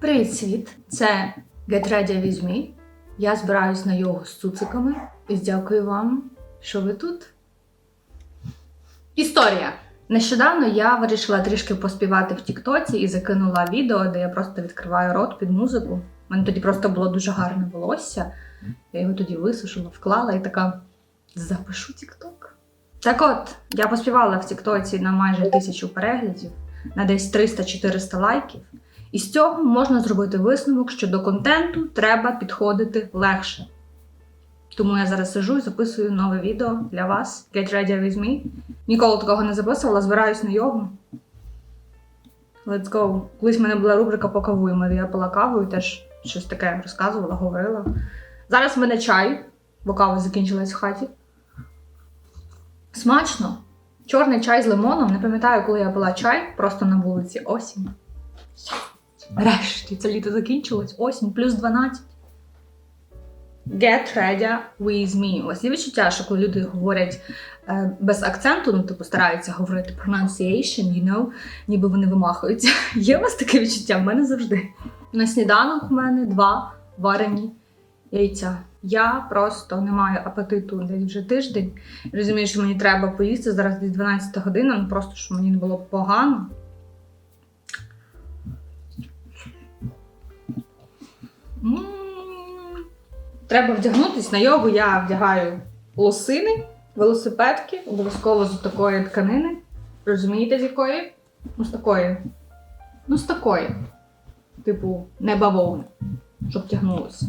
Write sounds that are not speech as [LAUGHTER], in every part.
Привіт! Це Get Ready With Me. Я збираюсь на йогу з цуциками і дякую вам, що ви тут. Історія. Нещодавно я вирішила трішки поспівати в Тіктоці і закинула відео, де я просто відкриваю рот під музику. У мене тоді просто було дуже гарне волосся. Я його тоді висушила, вклала і така запишу Тікток. Так от, я поспівала в Тіктоці на майже тисячу переглядів, на десь 300-400 лайків. І з цього можна зробити висновок, що до контенту треба підходити легше. Тому я зараз сижу і записую нове відео для вас. Get ready with me. Ніколи такого не записувала, збираюсь на йогу. Let's go. Колись в мене була рубрика Покавуємо, де я пила каву і теж щось таке розказувала, говорила. Зараз в мене чай, бо кава закінчилась в хаті. Смачно. Чорний чай з лимоном. Не пам'ятаю, коли я пила чай, просто на вулиці осінь. Нарешті це літо закінчилось. Осінь, плюс 12. Get ready with me. Ось є відчуття, що коли люди говорять е, без акценту, ну типу стараються говорити pronunciation, you know, ніби вони вимахуються. [LAUGHS] Є у вас таке відчуття? В мене завжди. На сніданок у мене два варені яйця. Я просто не маю апетиту десь вже тиждень. Розумію, що мені треба поїсти зараз десь 12 година, ну просто щоб мені не було погано. Треба вдягнутись на йогу. Я вдягаю лосини, велосипедки, обов'язково з такої тканини. Розумієте, з якої? Ну, з такої. Ну, з такої. Типу, не бавовни, щоб тягнулося.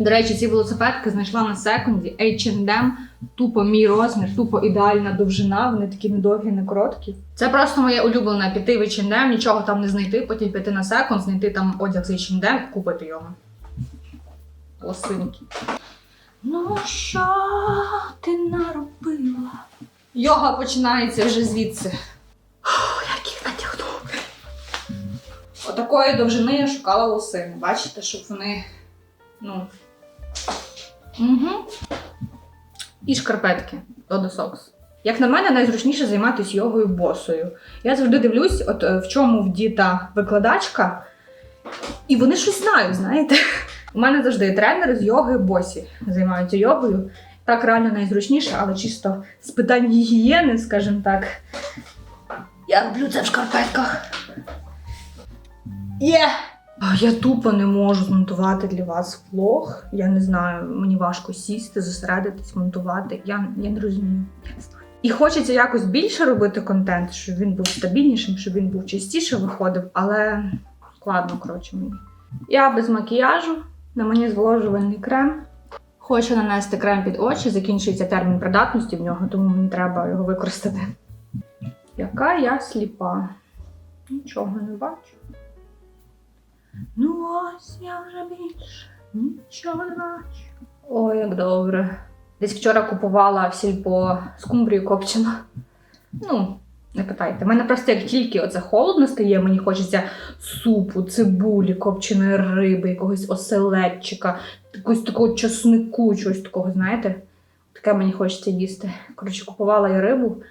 До речі, ці велосипедки знайшла на секунді H&M, тупо мій розмір, тупо ідеальна довжина, вони такі не довгі, не короткі. Це просто моє улюблене піти в H&M, нічого там не знайти, потім піти на секунд, знайти там одяг з H&M, купити його. Лосинки. Ну, що ти наробила? Йога починається вже звідси. Як їх натягнув. Отакої довжини я шукала лосини. Бачите, щоб вони. Ну. Угу. І шкарпетки Socks. Як на мене, найзручніше займатися йогою босою. Я завжди дивлюсь, от е, в чому вдіта викладачка, і вони щось знають, знаєте. У мене завжди тренери з йоги босі займаються йогою. Так реально найзручніше, але чисто з питань гігієни, скажімо так. Я роблю це в шкарпетках. Є! А, Я тупо не можу змонтувати для вас влог. Я не знаю, мені важко сісти, зосередитись, монтувати. Я, я не розумію. І хочеться якось більше робити контент, щоб він був стабільнішим, щоб він був частіше виходив, але складно, коротше, мені. Я без макіяжу, на мені зволожувальний крем. Хочу нанести крем під очі, закінчується термін придатності в нього, тому мені треба його використати. Яка я сліпа. Нічого не бачу. Ну ось я вже більше нічого не бачу. Ой, як добре. Десь вчора купувала в сільпо скумбрію копчену. Ну, не питайте. У мене просто як тільки оце холодно стає, мені хочеться супу, цибулі, копченої риби, якогось оселедчика, якогось такого чеснику, чогось такого, знаєте? Таке мені хочеться їсти. Коротше, купувала я рибу,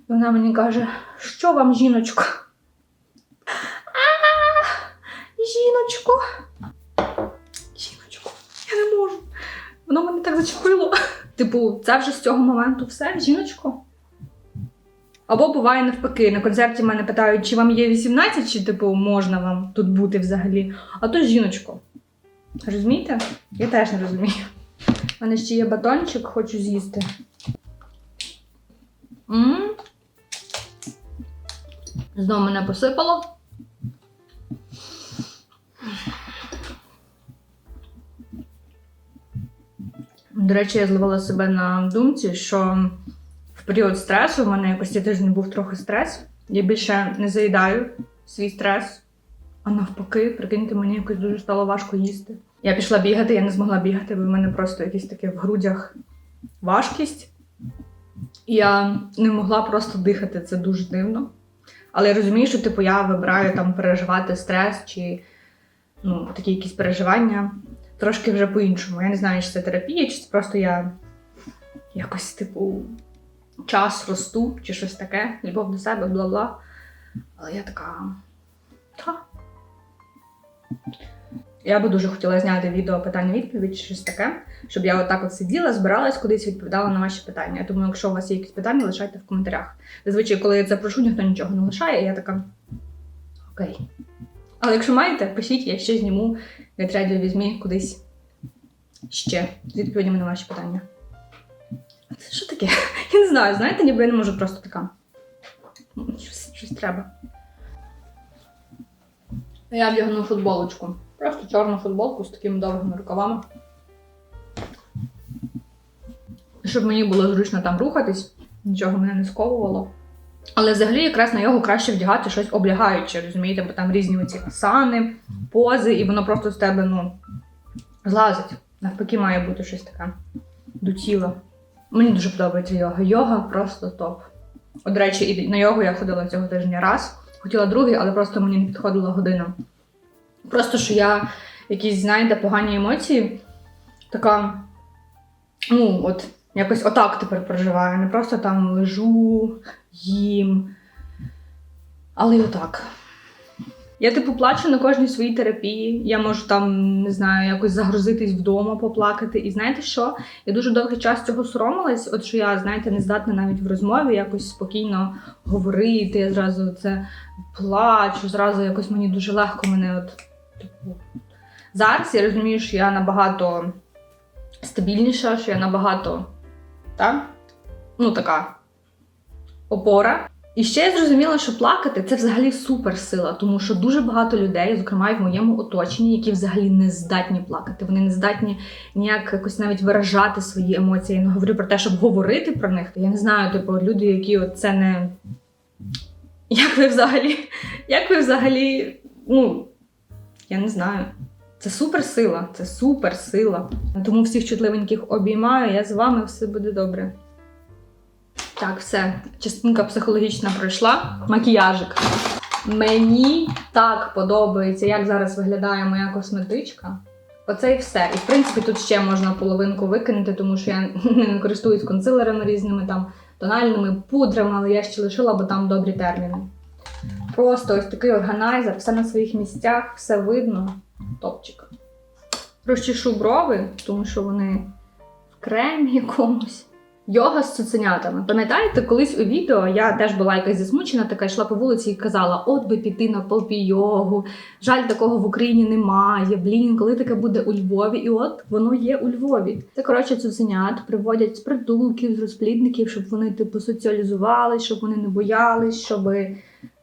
і вона мені каже, що вам, жіночко? Жіночко. Жіночко, я не можу. Воно мене так зачепило. Типу, це вже з цього моменту все, жіночко. Або буває навпаки, на концерті мене питають, чи вам є 18, чи типу можна вам тут бути взагалі. А то жіночко. Розумієте? Я теж не розумію. У мене ще є батончик, хочу з'їсти. Знову мене посипало. До речі, я зловила себе на думці, що період стресу в мене якось цей тиждень був трохи стрес. Я більше не заїдаю свій стрес, а навпаки, прикиньте, мені якось дуже стало важко їсти. Я пішла бігати, я не змогла бігати, бо в мене просто якісь таке в грудях важкість. І я не могла просто дихати, це дуже дивно. Але я розумію, що типу я вибираю там переживати стрес чи ну, такі якісь переживання трошки вже по-іншому. Я не знаю, чи це терапія, чи це просто я якось, типу, час росту, чи щось таке, любов до себе, бла-бла. Але я така. Та. Я би дуже хотіла зняти відео питання-відповідь, чи щось таке, щоб я отак от сиділа, збиралась кудись, відповідала на ваші питання. Тому, якщо у вас є якісь питання, лишайте в коментарях. Зазвичай, коли я це прошу, ніхто нічого не лишає, і я така. Окей. Але якщо маєте, пишіть, я ще зніму від радіо візьмі кудись ще з відповідями на ваші питання. Це що таке? [LAUGHS] Я не знаю, знаєте, ніби я не можу просто така. Щось, щось треба. Я вдягну футболочку. Просто чорну футболку з такими довгими рукавами. Щоб мені було зручно там рухатись, нічого мене не сковувало. Але взагалі якраз на його краще вдягати щось облягаюче, розумієте, бо там різні оці асани, пози, і воно просто з тебе, ну, злазить. Навпаки, має бути щось таке до тіла. Мені дуже подобається йога. Йога просто топ. От, до речі, на йогу я ходила цього тижня раз. Хотіла другий, але просто мені не підходила година. Просто що я якісь, знаєте, погані емоції, така, ну, от, якось отак тепер проживаю. Не просто там лежу, їм. Але й отак. Я, типу, плачу на кожній своїй терапії. Я можу там, не знаю, якось загрузитись вдома, поплакати. І знаєте що? Я дуже довгий час цього соромилась, от що я, знаєте, не здатна навіть в розмові якось спокійно говорити. Я зразу це плачу, зразу якось мені дуже легко мене от. Типу. Зараз я розумію, що я набагато стабільніша, що я набагато, так? Ну, така опора. І ще я зрозуміла, що плакати це взагалі суперсила, тому що дуже багато людей, зокрема і в моєму оточенні, які взагалі не здатні плакати. Вони не здатні ніяк якось навіть виражати свої емоції. Я не говорю про те, щоб говорити про них. Я не знаю, типу, люди, які от це не. Як ви взагалі? Як ви взагалі? Ну, я не знаю. Це суперсила, це суперсила. Тому всіх чутливеньких обіймаю. Я з вами все буде добре. Так, все. Частинка психологічна пройшла. Макіяжик. Мені так подобається, як зараз виглядає моя косметичка. Оце і все. І в принципі тут ще можна половинку викинути, тому що я не [LAUGHS] користуюсь консилерами різними там тональними пудрами, але я ще лишила, бо там добрі терміни. Просто ось такий органайзер, все на своїх місцях, все видно. Топчик. Розчешу брови, тому що вони в кремі якомусь. Йога з цуценятами. Пам'ятаєте, колись у відео я теж була якась засмучена, така йшла по вулиці і казала: от би піти на попі-йогу. Жаль, такого в Україні немає. Блін, коли таке буде у Львові? І от воно є у Львові. Це коротше цуценят приводять з притулків, з розплідників, щоб вони типу соціалізувались, щоб вони не боялись, щоб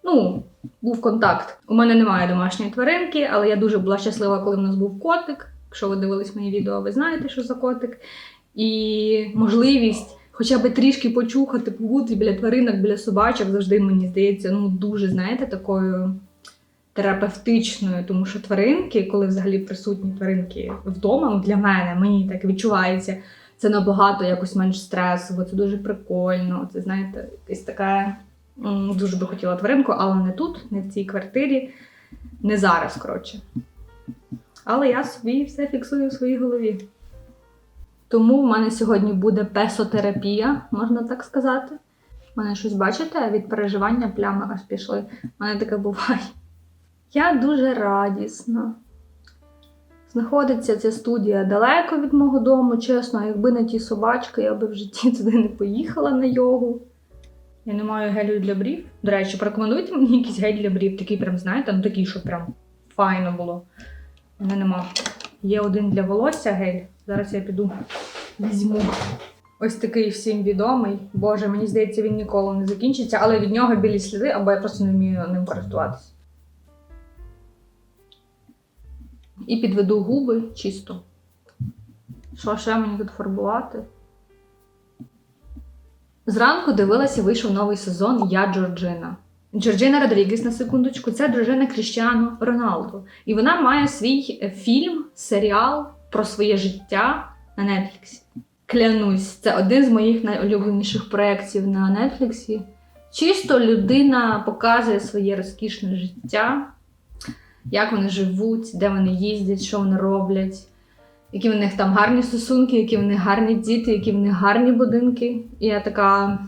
ну, був контакт. У мене немає домашньої тваринки, але я дуже була щаслива, коли в нас був котик. Якщо ви дивились мої відео, ви знаєте, що за котик. І можливість хоча б трішки почухати, побути біля тваринок, біля собачок завжди мені здається, ну дуже, знаєте, такою терапевтичною, тому що тваринки, коли взагалі присутні тваринки вдома, для мене мені так відчувається, це набагато якось менш стресово, це дуже прикольно. Це знаєте, якась така. Дуже би хотіла тваринку, але не тут, не в цій квартирі, не зараз, коротше. Але я собі все фіксую в своїй голові. Тому в мене сьогодні буде песотерапія, можна так сказати. У мене щось бачите, від переживання плями аж пішли. У мене таке буває. Я дуже радісна. Знаходиться ця студія далеко від мого дому, чесно, якби не ті собачки, я би в житті [LAUGHS] туди не поїхала на йогу. Я не маю гелю для брів. До речі, порекомендуйте мені якийсь гель для брів, такий прям, знаєте, ну такий, щоб прям файно було. У мене нема. Є один для волосся гель. Зараз я піду візьму. Ось такий всім відомий. Боже, мені здається, він ніколи не закінчиться, але від нього білі сліди, або я просто не вмію ним користуватися. І підведу губи чисто. Що ще мені тут фарбувати? Зранку дивилася, вийшов новий сезон Я Джорджина. Джорджина Родрігес, на секундочку, це дружина Кріштіану Роналду. І вона має свій фільм, серіал про своє життя на Нетфліксі. Клянусь, це один з моїх найулюбленіших проєктів на Нетфліксі. Чисто людина показує своє розкішне життя, як вони живуть, де вони їздять, що вони роблять, які в них там гарні стосунки, які в них гарні діти, які в них гарні будинки. І я така.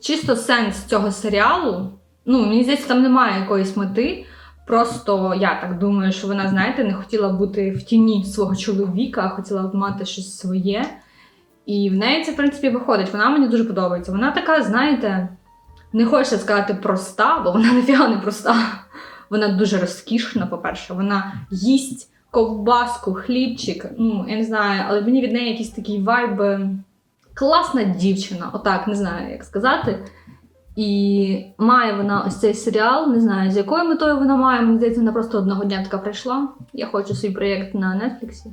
Чисто сенс цього серіалу. Ну, мені здається, там немає якоїсь мети. Просто я так думаю, що вона, знаєте, не хотіла бути в тіні свого чоловіка, а хотіла мати щось своє. І в неї це, в принципі, виходить. Вона мені дуже подобається. Вона така, знаєте, не хочеться сказати проста, бо вона [LAUGHS] нафіга не проста. Вона дуже розкішна, по-перше, вона їсть ковбаску, хлібчик. Ну, я не знаю, але мені від неї якийсь такий вайб. е, Класна дівчина, отак, не знаю, як сказати. І має вона ось цей серіал, не знаю, з якою метою вона має. Мені здається, вона просто одного дня така прийшла. Я хочу свій проєкт на Нетфліксі.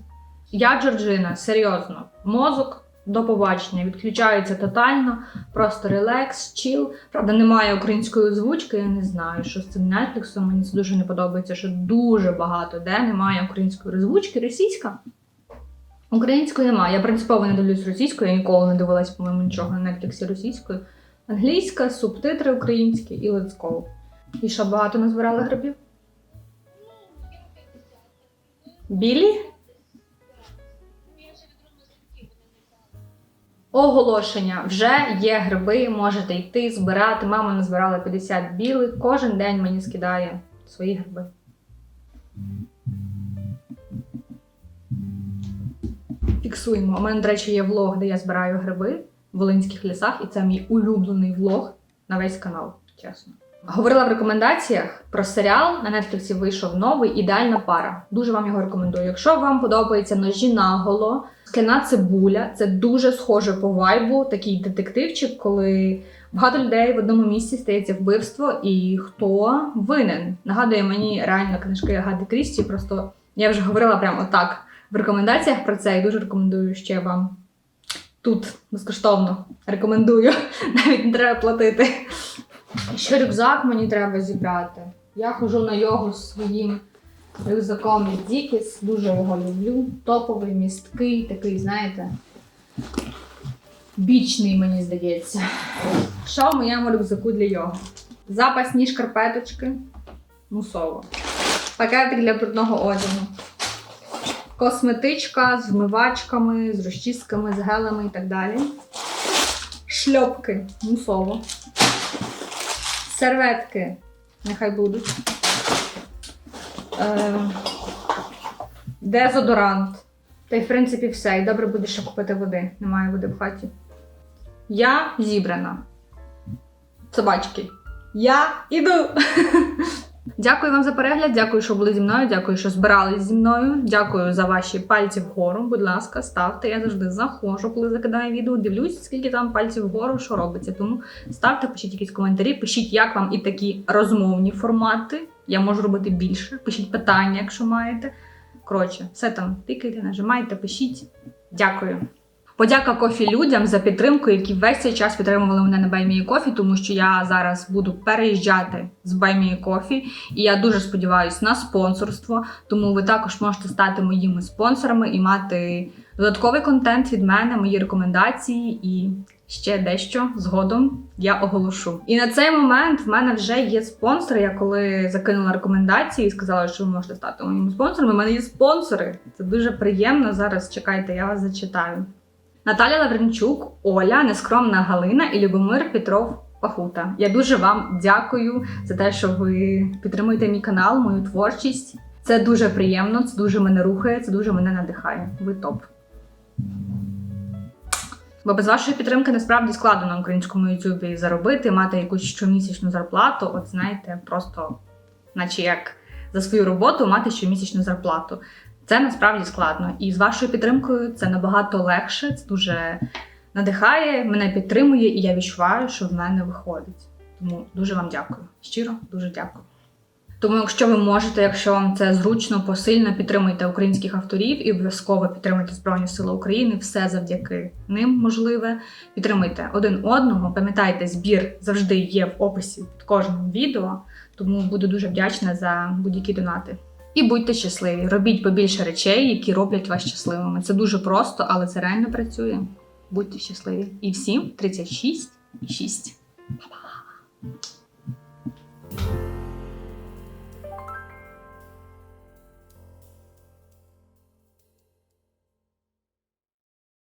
Я Джорджина, серйозно, мозок до побачення, відключається тотально, просто релакс, чіл. Правда, немає української озвучки, я не знаю, що з цим Нетфліксом. Мені це дуже не подобається, що дуже багато де немає української озвучки, російська. Української немає. Я принципово не дивлюсь російською, я ніколи не дивилась, по-моєму, нічого на Нетфліксі російською. Англійська, субтитри українські і let's. І що багато назбирали грибів? Білі? Оголошення. Вже є гриби, можете йти, збирати. Мама назбирала 50 білих. Кожен день мені скидає свої гриби. Фіксуємо. У мене, до речі, є влог, де я збираю гриби Волинських лісах, і це мій улюблений влог на весь канал, чесно. Говорила в рекомендаціях про серіал на Нетфліксі вийшов новий ідеальна пара. Дуже вам його рекомендую. Якщо вам подобається ножі наголо, скляна цибуля, це дуже схоже по вайбу, такий детективчик, коли багато людей в одному місці стається вбивство, і хто винен. Нагадує мені реально книжки Агади Крісті. Просто я вже говорила прямо отак в рекомендаціях про це і дуже рекомендую ще вам тут безкоштовно. Рекомендую, [LAUGHS] навіть не треба платити. Ще рюкзак мені треба зібрати. Я ходжу на йогу з своїм рюкзаком Дікіс. Дуже його люблю. Топовий, місткий, такий, знаєте, бічний, мені здається. Що в моєму рюкзаку для йоги? Запасні шкарпеточки. Мусово. Пакетик для брудного одягу. Косметичка з вмивачками, з розчістками, з гелами і так далі. Шльопки мусово. Серветки нехай будуть. Е, дезодорант. Та й, в принципі, все. І добре буде ще купити води. Немає води в хаті. Я зібрана. Собачки. Я іду. [LAUGHS] Дякую вам за перегляд. Дякую, що були зі мною. Дякую, що збирались зі мною. Дякую за ваші пальці вгору. Будь ласка, ставте. Я завжди заходжу, коли закидаю відео. Дивлюсь, скільки там пальців вгору, що робиться. Тому ставте, пишіть якісь коментарі, пишіть, як вам і такі розмовні формати. Я можу робити більше. Пишіть питання, якщо маєте. Коротше, все там тикайте, нажимайте, пишіть. Дякую. Подяка кофі людям за підтримку, які весь цей час підтримували мене на Баймії Кофі, тому що я зараз буду переїжджати з Баймії Кофі, і я дуже сподіваюся на спонсорство. Тому ви також можете стати моїми спонсорами і мати додатковий контент від мене, мої рекомендації і ще дещо згодом я оголошу. І на цей момент в мене вже є спонсори. Я коли закинула рекомендації і сказала, що ви можете стати моїми спонсорами. У мене є спонсори. Це дуже приємно. Зараз чекайте, я вас зачитаю. Наталя Лавренчук, Оля, Нескромна Галина і Любомир Петров Пахута. Я дуже вам дякую за те, що ви підтримуєте мій канал, мою творчість. Це дуже приємно, це дуже мене рухає, це дуже мене надихає. Ви топ. Бо без вашої підтримки насправді складно на українському Ютубі заробити, мати якусь щомісячну зарплату. От знаєте, просто, наче як за свою роботу мати щомісячну зарплату. Це насправді складно. І з вашою підтримкою це набагато легше, це дуже надихає, мене підтримує, і я відчуваю, що в мене виходить. Тому дуже вам дякую. Щиро, дуже дякую. Тому, якщо ви можете, якщо вам це зручно, посильно, підтримуйте українських авторів і обов'язково підтримуйте Збройні Сили України, все завдяки ним можливе. Підтримуйте один одного. Пам'ятайте, збір завжди є в описі під кожним відео, тому буду дуже вдячна за будь-які донати. І будьте щасливі. Робіть побільше речей, які роблять вас щасливими. Це дуже просто, але це реально працює. Будьте щасливі. І всім 36 і 6. Па-па!